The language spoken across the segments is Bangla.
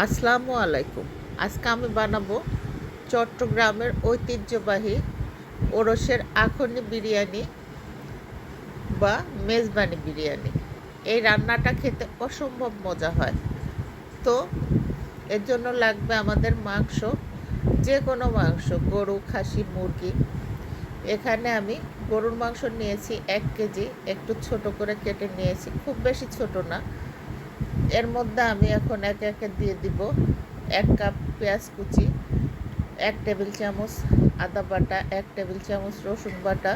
আসসালামু আলাইকুম। আজকে আমি বানাবো চট্টগ্রামের ঐতিহ্যবাহী ওরসের আখনি বিরিয়ানি বা মেজবানি বিরিয়ানি। এই রান্নাটা খেতে অসম্ভব মজা হয়। তো এর জন্য লাগবে আমাদের মাংস যে কোনো মাংস, গরু, খাসি, মুরগি। এখানে আমি গরুর মাংস নিয়েছি এক কেজি, একটু ছোট করে কেটে নিয়েছি, খুব বেশি ছোট না। এর মধ্যে আমি এখন একে একে দিয়ে দিব এক কাপ পেঁয়াজ কুচি, এক টেবিল চামচ আদা বাটা, এক টেবিল চামচ রসুন বাটা,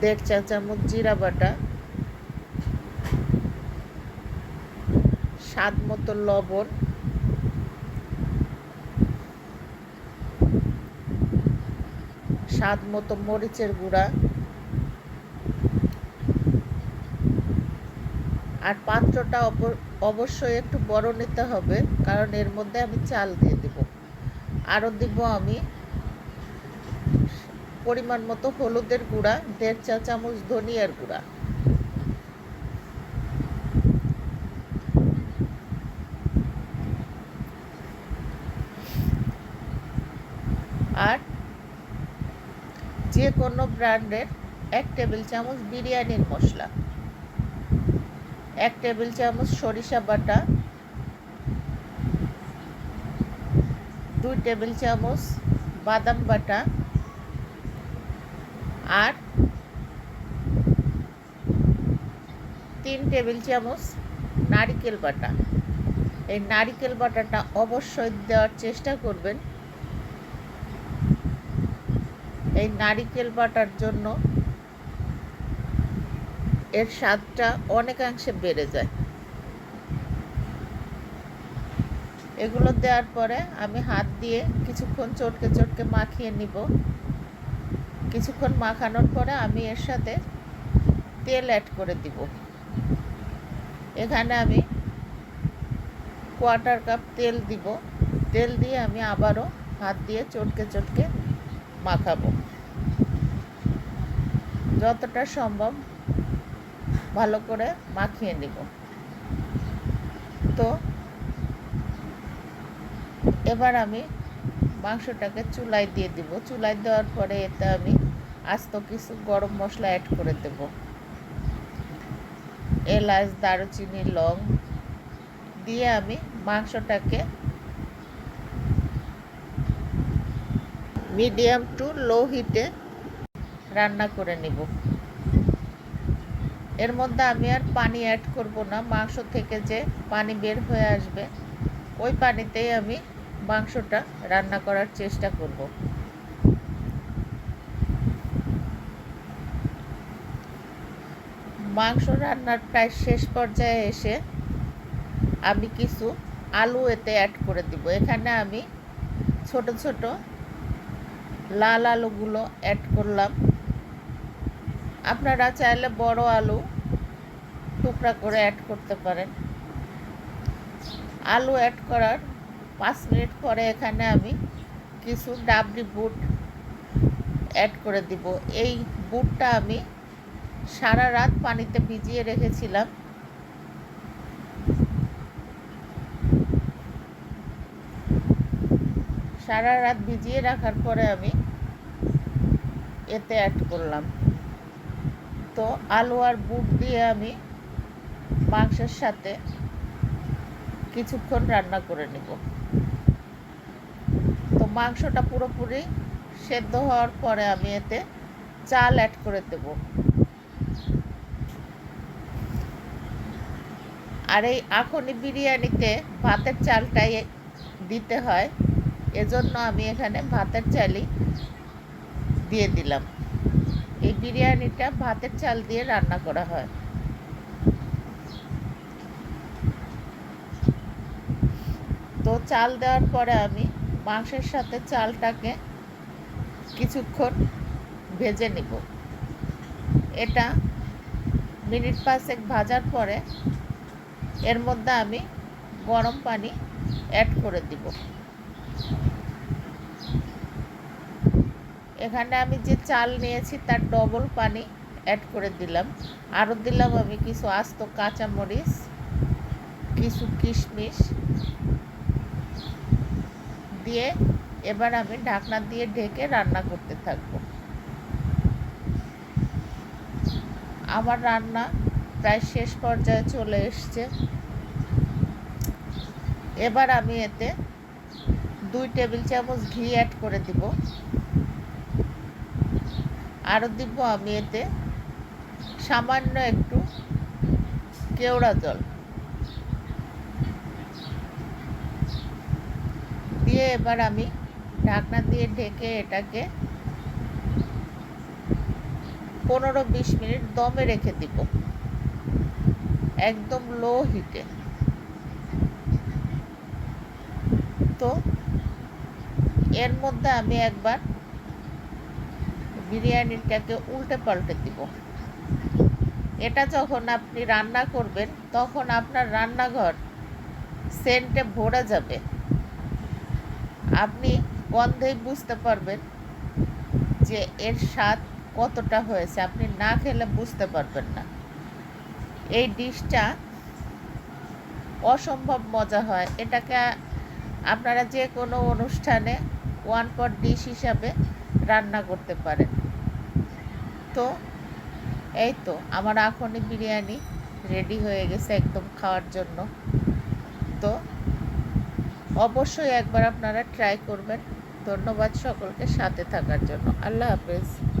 দেড় চা চামচ জিরা বাটা, স্বাদ মতো লবণ, স্বাদ মতো মরিচের গুঁড়া আর পাত্রটা অবশ্যই একটু বড় নিতে হবে, কারণ এর মধ্যে আমি চাল দিয়ে দেব। আরও দিব আমি পরিমাণ মতো হলুদের গুঁড়া, দেড় চা চামচ ধনিয়ার গুঁড়া। আর যে কোনো ব্র্যান্ডের এক টেবিল চামচ বিরিয়ানির মশলা। এক টেবিল চামচ সরিষা বাটা, দুই টেবিল চামচ বাদাম বাটা, আর তিন টেবিল চামচ নারিকেল বাটা। এই নারিকেল বাটাটা অবশ্যই দেওয়ার চেষ্টা করবেন। এই নারিকেল বাটার জন্য এর স্বাদটা অনেকাংশে বেড়ে যায়। এগুলো দেওয়ার পরে আমি হাত দিয়ে কিছুক্ষণ চটকে চটকে মাখিয়ে নিব। কিছুক্ষণ মাখানোর পরে আমি এর সাথে তেল অ্যাড করে দিব। এখানে আমি কোয়ার্টার কাপ তেল দিব। তেল দিয়ে আমি আবারও হাত দিয়ে চটকে চটকে মাখাবো। যতটা সম্ভব ভালো করে মাখিয়ে নিব। তো এবার আমি মাংসটাকে চুলায় দিয়ে দিব। চুলায় দেওয়ার পরে এতে আমি আস্ত কিছু গরম মশলা অ্যাড করে দেব। এলাচ, দারুচিনি, লং দিয়ে আমি মাংসটাকে মিডিয়াম টু লো হিটে রান্না করে নিব। এর মধ্যে আমি আর পানি অ্যাড করব না, মাংস থেকে যে পানি বের হয়ে আসবে, ওই পানিতেই আমি মাংসটা রান্না করার চেষ্টা করব। মাংস রান্নার প্রায় শেষ পর্যায়ে এসে আমি কিছু আলু এতে অ্যাড করে দিব। এখানে আমি ছোট ছোট লাল আলুগুলো অ্যাড করলাম। আপনারা চাইলে বড় আলু টুকরা করে অ্যাড করতে পারেন। আলু অ্যাড করার পাঁচ মিনিট পরে এখানে আমি কিছু ডাবলি বুট অ্যাড করে দিব। এই বুটটা আমি সারা রাত পানিতে ভিজিয়ে রেখেছিলাম। সারা রাত ভিজিয়ে রাখার পরে আমি এতে অ্যাড করলাম। তো আলু আর বুট দিয়ে আমি মাংসের সাথে কিছুক্ষণ রান্না করে নেব। তো মাংসটা পুরোপুরি সেদ্ধ হওয়ার পরে আমি এতে চাল অ্যাড করে দেব। আর এই আখনি বিরিয়ানিতে ভাতের চালটাই দিতে হয়, এজন্য আমি এখানে ভাতের চালই দিয়ে দিলাম। এই বিরিয়ানিটা ভাতের চাল দিয়ে রান্না করা হয়। তো চাল দেওয়ার পরে আমি মাংসের সাথে চালটাকে কিছুক্ষণ ভেজে নিব। এটা মিনিট পাঁচেক ভাজার পরে এর মধ্যে আমি গরম পানি অ্যাড করে দিব। এখানে আমি যে চাল নিয়েছি তার ডবল পানি অ্যাড করে দিলাম। আরও দিলাম আমি কিছু আস্ত কাঁচামরিচ, কিছু কিশমিশ। দিয়ে এবার আমি ঢাকনা দিয়ে ঢেকে রান্না করতে থাকব। আমার রান্না প্রায় শেষ পর্যায়ে চলে এসছে। এবার আমি এতে দুই টেবিল চামচ ঘি অ্যাড করে দিব। আরও দিব আমি এতে সামান্য একটু কেওড়া জল দিয়ে এবার আমি ঢাকনা দিয়ে ঢেকে এটাকে পনেরো বিশ মিনিট দমে রেখে দিব, একদম লো হিটে তো এর মধ্যে আমি একবার বিরিয়ানিটাকে উল্টে পাল্টে দিব। এটা যখন আপনি রান্না করবেন, তখন আপনার রান্নাঘর সেন্টে ভরে যাবে। আপনি গন্ধেই বুঝতে পারবেন যে এর স্বাদ কতটা হয়েছে। আপনি না খেলে বুঝতে পারবেন না। এই ডিশটা অসম্ভব মজা হয়। এটাকে আপনারা যে কোনো অনুষ্ঠানে ওয়ান পট ডিশ হিসাবে রান্না করতে পারেন। তো, এই তো, আমার এখনই বিরিয়ানি রেডি হয়ে গেছে একদম খাওয়ার জন্য। তো, অবশ্যই একবার আপনারা ট্রাই করবেন। ধন্যবাদ সকলকে সাথে থাকার জন্য। আল্লাহ হাফেজ।